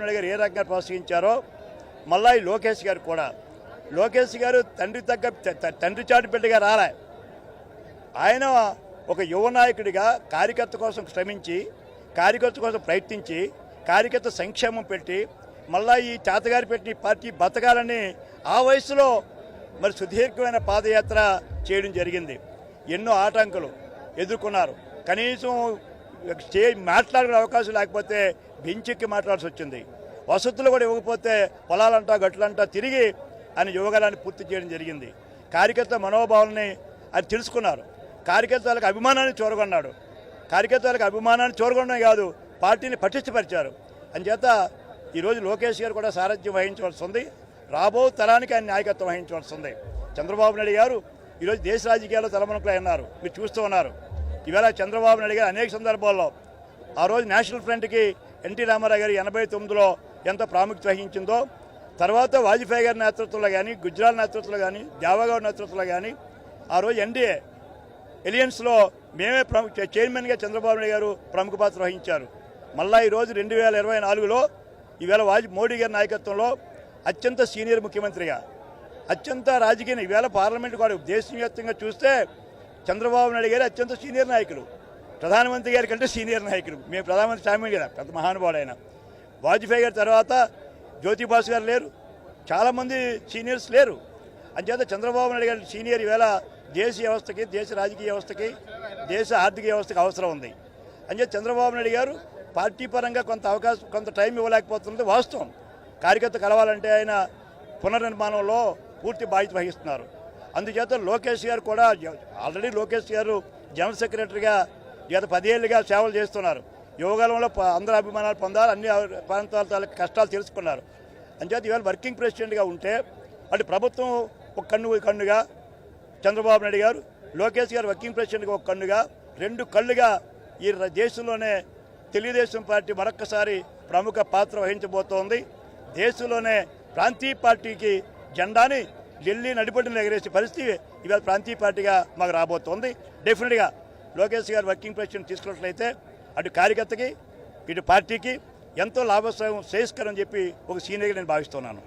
నాయుడు గారు ఏ రకంగా ప్రోత్సహించారో మళ్ళా ఈ లోకేష్ గారు కూడా. లోకేష్ గారు తండ్రి తగ్గ త- తండ్రి చాటు బిడ్డగా రాలే. ఆయన ఒక యువ నాయకుడిగా కార్యకర్త కోసం శ్రమించి కార్యకర్త కోసం ప్రయత్నించి కార్యకర్త సంక్షేమం పెట్టి మళ్ళా ఈ తాతగారు పెట్టిన పార్టీ బతకాలని ఆ వయసులో మరి సుదీర్ఘమైన పాదయాత్ర చేయడం జరిగింది. ఎన్నో ఆటంకులు ఎదుర్కొన్నారు. కనీసం చే మాట్లాడే అవకాశం లేకపోతే బెంచెక్కి మాట్లాడాల్సి వచ్చింది. వసతులు కూడా ఇవ్వకపోతే పొలాలంటా గట్లంటా తిరిగి ఆయన యువగలాన్ని పూర్తి చేయడం జరిగింది. కార్యకర్త మనోభావాలని అది తెలుసుకున్నారు. కార్యకర్తలకు అభిమానాన్ని చూరగొన్నాడు. కార్యకర్తలకు అభిమానాన్ని చూరగొనడం కాదు పార్టీని పటిష్టపరిచారు. అంచేత ఈరోజు లోకేష్ గారు కూడా సారథ్యం వహించవలసి ఉంది. రాబో తరానికి ఆయన నాయకత్వం వహించవలసి ఉంది. చంద్రబాబు నాయుడు గారు ఈరోజు దేశ రాజకీయాల్లో తలమునకులై ఉన్నారు. మీరు చూస్తూ ఉన్నారు. ఇవాళ చంద్రబాబు నాయుడు గారు అనేక సందర్భాల్లో ఆ రోజు నేషనల్ ఫ్రంట్కి ఎన్టీ రామారావు గారు ఎనభై తొమ్మిదిలో ఎంత ప్రాముఖ్యత వహించిందో తర్వాత వాజ్పేయి గారి నేతృత్వంలో కానీ గుజరాల్ నేతృత్వంలో కానీ దేవగౌడ నేతృత్వంలో కానీ ఆ రోజు ఎన్డీఏ ఎలియన్స్లో మేమే ప్రముఖ చైర్మన్గా చంద్రబాబు నాయుడు గారు ప్రముఖ పాత్ర వహించారు. మళ్ళా ఈరోజు రెండు వేల ఇరవై నాలుగులో ఈవేళ వాజ్ మోడీ గారి నాయకత్వంలో అత్యంత సీనియర్ ముఖ్యమంత్రిగా అత్యంత రాజకీయ ఈవేళ పార్లమెంట్ కూడా దేశవ్యాప్తంగా చూస్తే చంద్రబాబు నాయుడు గారు అత్యంత సీనియర్ నాయకులు. ప్రధానమంత్రి గారి కంటే సీనియర్ నాయకులు. మేము ప్రధానమంత్రి సామి గారు పెద్ద మహానుభావుడు ఆయన. వాజ్పేయి గారి తర్వాత జ్యోతిబాసు గారు లేరు. చాలామంది సీనియర్స్ లేరు. అంచేత చంద్రబాబు నాయుడు గారి సీనియర్ ఈవేళ దేశ వ్యవస్థకి దేశ రాజకీయ వ్యవస్థకి దేశ ఆర్థిక వ్యవస్థకి అవసరం ఉంది. అంచేత చంద్రబాబు నాయుడు గారు పార్టీ పరంగా కొంత అవకాశం కొంత టైం ఇవ్వలేకపోతున్నది వాస్తవం. కార్యకర్త కలవాలంటే ఆయన పునర్నిర్మాణంలో పూర్తి బాధ్యత వహిస్తున్నారు. అందుచేత లోకేష్ గారు కూడా ఆల్రెడీ లోకేష్ గారు జనరల్ సెక్రటరీగా గత పదేళ్ళుగా సేవలు చేస్తున్నారు. యోగాలంలో అందరూ అభిమానాలు పొందాలి అన్ని ప్రాంతాల తాలూకు కష్టాలు తెలుసుకున్నారు. అంచేత ఇవాళ వర్కింగ్ ప్రెసిడెంట్గా ఉంటే అటు ప్రభుత్వం ఒక కన్ను కన్నుగా చంద్రబాబు నాయుడు గారు లోకేష్ గారు వర్కింగ్ ప్రెసిడెంట్గా ఒక కన్నుగా రెండు కళ్ళుగా ఈ దేశంలోనే తెలుగుదేశం పార్టీ మరొక్కసారి ప్రముఖ పాత్ర వహించబోతోంది. దేశంలోనే ప్రాంతీయ పార్టీకి జెండాని ఢిల్లీ నడిపడిన ఎగరేసే పరిస్థితి ఇవాళ ప్రాంతీయ పార్టీగా మాకు రాబోతోంది. డెఫినెట్గా లోకేష్ గారు వర్కింగ్ ప్రెసిడెంట్ తీసుకున్నట్లయితే అటు కార్యకర్తకి ఇటు పార్టీకి ఎంతో లాభసాయం శ్రేయస్కరం చెప్పి ఒక సీనియర్గా నేను భావిస్తున్నాను.